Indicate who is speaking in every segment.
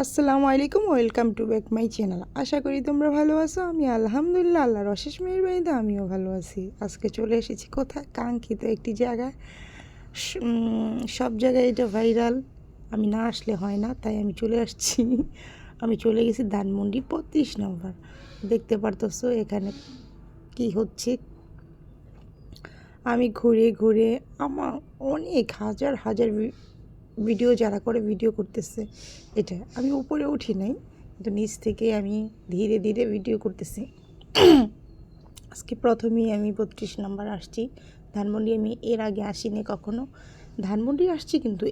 Speaker 1: আসসালামু আলাইকুম, welcome to back my channel. আশা করি তোমরা ভালো আছো, আমি আলহামদুলিল্লাহ, আল্লাহর অশেষ মেহরবানিতে আমিও ভালো আছি। আজকে চলে এসেছি কোথায়? কাঙ্ক্ষিত একটি জায়গায়। সব জায়গায় এটা ভাইরাল, আমি না আসলে হয় না, তাই আমি চলে আসছি। আমি চলে গেছি ধানমন্ডি পঁয়ত্রিশ নম্বর। দেখতে পারতেছো এখানে কি হচ্ছে। আমি ঘুরে ঘুরে আমার অনেক হাজার হাজার ভিডিও যারা করে ভিডিও করতেছে, এটা আমি উপরে উঠি নাই, কিন্তু নিচ থেকে আমি ধীরে ধীরে ভিডিও করতেছি। আজকে প্রথমেই আমি বত্রিশ নাম্বার আসছি। ধানমন্ডি আমি এর আগে আসিনি কখনো। ধানমন্ডি আসছি কিন্তু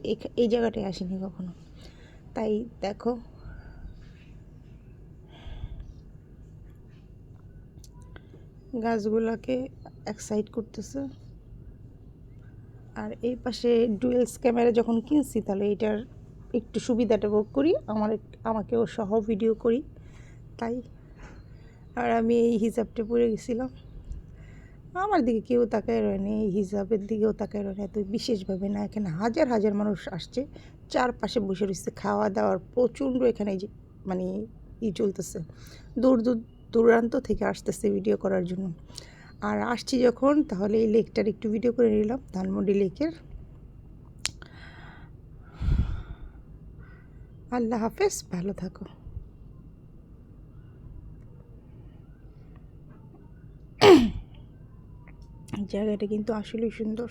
Speaker 1: এই জায়গাটায় আসিনি কখনো। তাই দেখো। গাছগুলোকে এক সাইড করতেছে। আর এই পাশে ডুয়েলস ক্যামেরা যখন কিনছি, তাহলে এটার একটু সুবিধাটা ভোগ করি। আমার আমাকেও সহ ভিডিও করি। তাই। আর আমি এই হিসাবটা পড়ে গেছিলাম। আমার দিকে কেউ তাকায় রয়নি এই হিসাবের দিকেও তাকায় রয়নি এত বিশেষভাবে না, এখানে হাজার হাজার মানুষ আসছে। চারপাশে বসে রয়েছে, খাওয়া দাওয়ার প্রচণ্ড এখানে যে মানে ই চলতেছে। দূর দূর দূরান্ত থেকে আসতেছে ভিডিও করার জন্য। আর আসছি যখন, তাহলে এই লেকটার একটু ভিডিও করে নিলাম, ধানমন্ডি লেকের। আল্লাহ হাফেজ, ভালো থাকো। জায়গাটা কিন্তু আসলেই সুন্দর।